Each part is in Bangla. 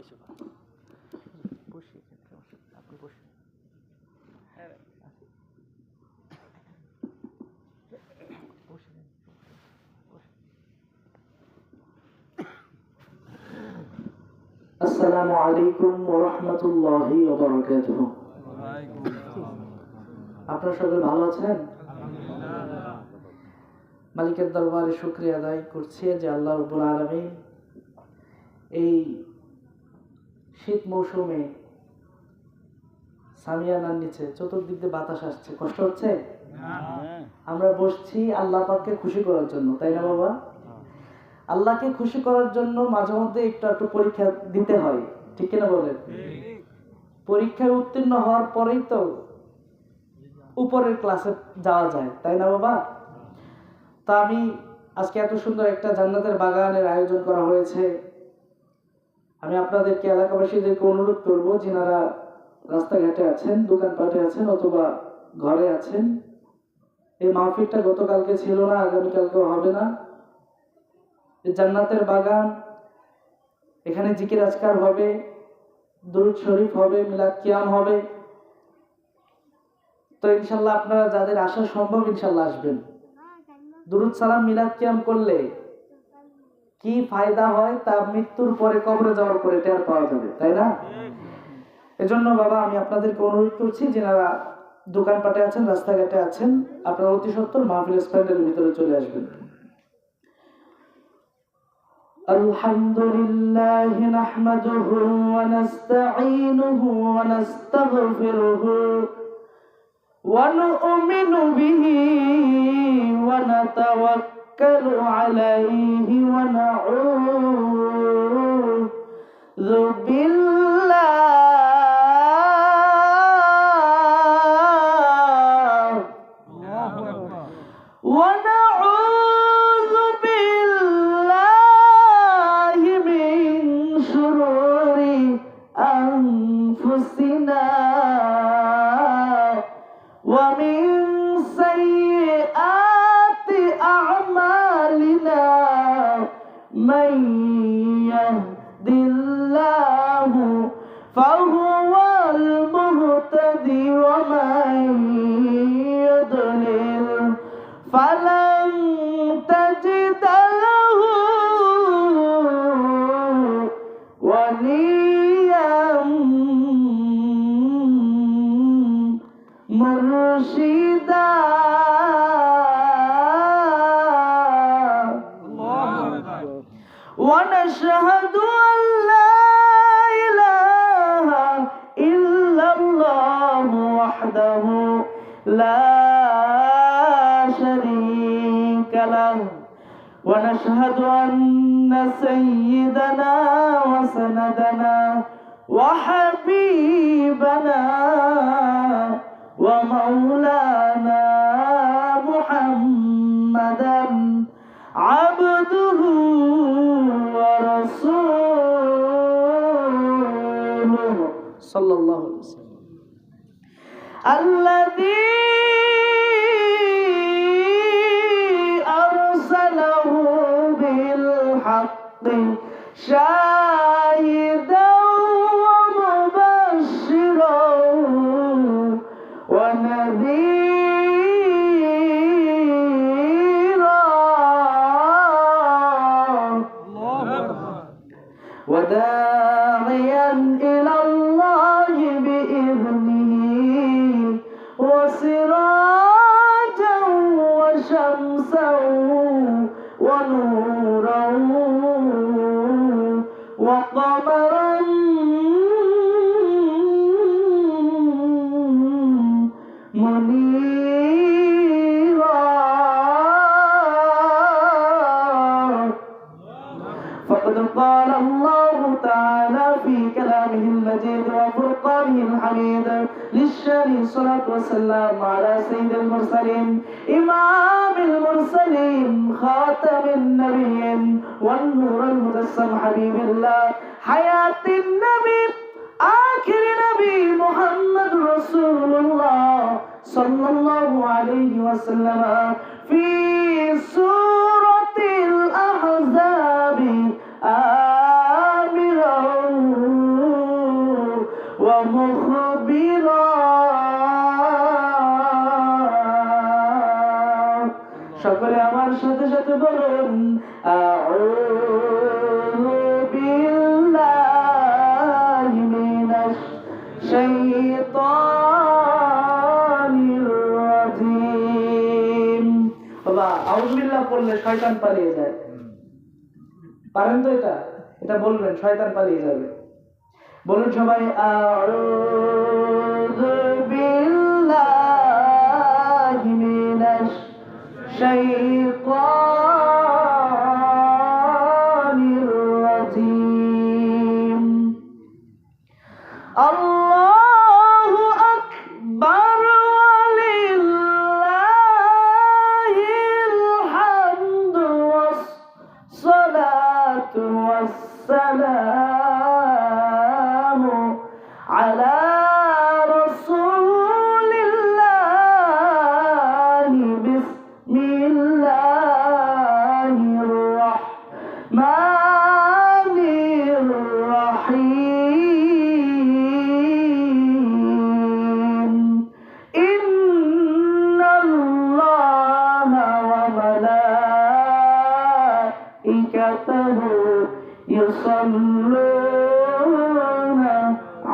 এসো। বসি আপনি বসে হ্যাঁ। বসে আসসালামু আলাইকুম ওয়া রাহমাতুল্লাহি ওয়া বারাকাতুহু আপনারা সকলে ভালো আছেন? মালিকের দরবারে শুকরিয়া আদায় করছি যে আল্লাহ রব্বুল আলামিন এই শীত মৌসুমে সামিয়ানার নিচে চতুর্দিক দিয়ে বাতাস আসছে। কষ্ট হচ্ছে? আমরা বসছি আল্লাহ পাককে খুশি করার জন্য তাই না বাবা? আল্লাহকে খুশি করার জন্য মাঝে মধ্যে একটু একটু পরীক্ষা দিতে হয় ঠিক কিনা বলেন? পরীক্ষায় উত্তীর্ণ হওয়ার পরেই তো উপরের ক্লাসে যাওয়া যায় তাই না বাবা? তা আমি আজকে এত সুন্দর একটা জান্নাতের বাগানের আয়োজন করা হয়েছে। আমি আপনাদেরকে এলাকাবাসীদেরকে অনুরোধ করব, যিনারা রাস্তাঘাটে আছেন, দোকানপাটে আছেন অথবা ঘরে আছেন, এই মাহফিলটা গতকালকে ছিল না, আগামীকালকেও হবে না। জান্নাতের বাগান, এখানে জিকির আজকার হবে, দরুদ শরীফ হবে, মিলাদ কিয়াম হবে। তো ইনশাল্লাহ আপনারা যাদের আসা সম্ভব ইনশাল্লাহ আসবেন। দুরুদ সালাম, মিলাদ কিয়াম করলে কি ফায়দা হয় তা মৃত্যুর পরে কবরে যাওয়ার পরে টের পাওয়া যাবে তাই না এজন্য বাবা আমি আপনাদেরকে অনুরোধ করছি যেনারা দোকানপাটে আছেন রাস্তাঘাটে আছেন আপনারা অতি সত্তর মাহফিল স্প্যান্ডেলের ভিতরে চলে আসবেন الحمد لله نحمده ونستعينه ونستغفره ونؤمن به ونتوكل عليه ونعوذ بالله ونشهد أن سيدنا وسندنا وحبيبنا ومولانا محمدا عبده ورسوله صلى الله عليه وسلم الذي شاهدا ومبشرا ونذيرا. وداعيا إلى الله بإذنه وسراجا وشمسا ونورا. قال الله تعالى في كلامه المجيد وفرقانه الحميد للشريف الصلاة والسلام على سيد المرسلين إمام المرسلين خاتم النبيين والنور المجسم حبيب الله حياة النبي آخر نبي محمد رسول الله صلى الله عليه وسلم في সকলে আমার সাথে সাথে বলুন শয়তান পালিয়ে যায়। পারেন তো এটা? এটা বলবেন, শয়তান পালিয়ে যাবে। বলুন সবাই شيء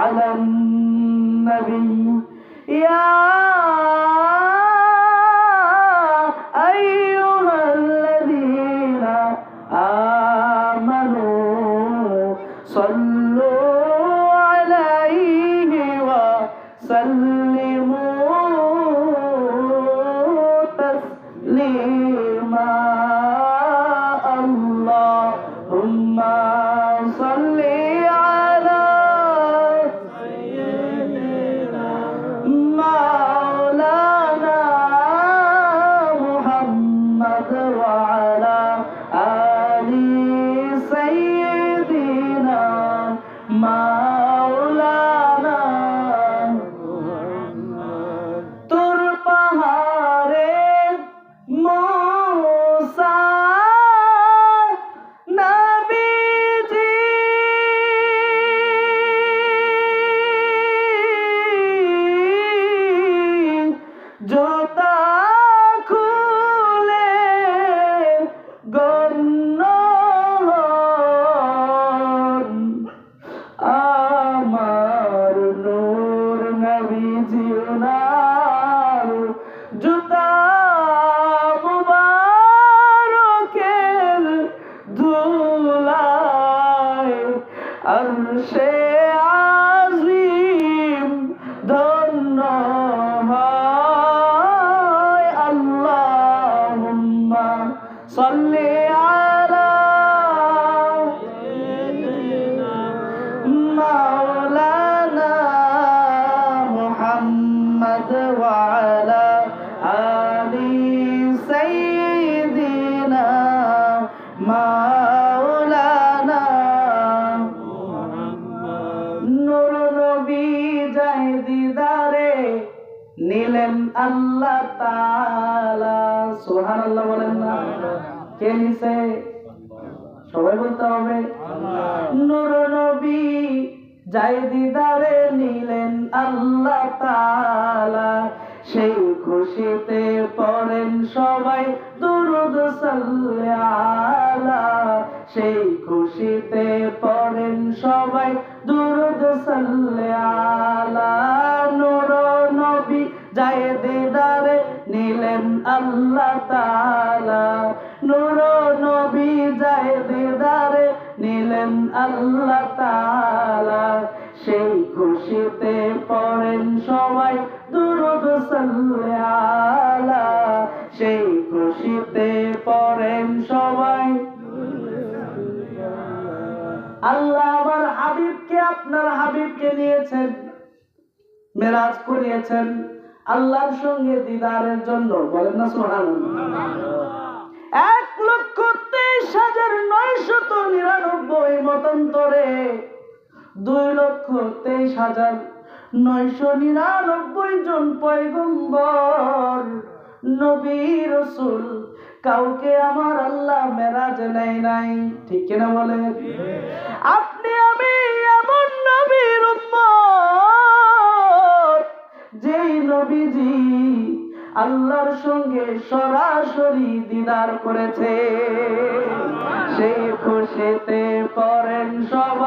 আলান নবী ইয়া আইয়ুহাল্লাযীনা আমানু সাল্লু আলাইহি সে আজিম ধন্য আল্লাহুম্মা সাল্লি আলা মাওলানা মুহাম্মদ ওয়া আলা আল্লাহ তাআলা সুবহানাল্লাহ বলেন না। কে নিছে? সবাই বলতে হবে। নূর নবী যাই দিদারে নিলেন আল্লাহ তাআলা সেই খুশিতে পড়েন সবাই। দুরুদ সাল্লি সেই খুশিতে পড়েন সবাই। দুরুদ সাল্লি নূর নবী যায় দিদারে নিলেন আল্লাহ তাআলা। নূর নবী যায় দিদারে নিলেন আল্লাহ তাআলা। সেই খুশিতে পড়েন সবাই, দুরুদ আলা। সেই খুশিতে পড়েন সবাই। আল্লাহ আমার হাবিবকে, আপনার হাবিবকে নিয়েছেন, মেরাজ করিয়েছেন। আল্লাহর সঙ্গে দিদারের জন্য বলেন না সুবহানাল্লাহ। এক লক্ষ তেইশ হাজার নয়শত নিরানব্বই মতান্তরে দুই লক্ষ তেইশ হাজার নয়শো নিরানব্বই জন পয়গম্বর নবী রসুল কাউকে আমার আল্লাহ মেরাজ নেয় নাই। ঠিক কিনা বলেন? আপনি আমি নবীজি আল্লাহর সঙ্গে সরাসরি দিদার করেছে। সেই খুশিতে পড়েন সবাই।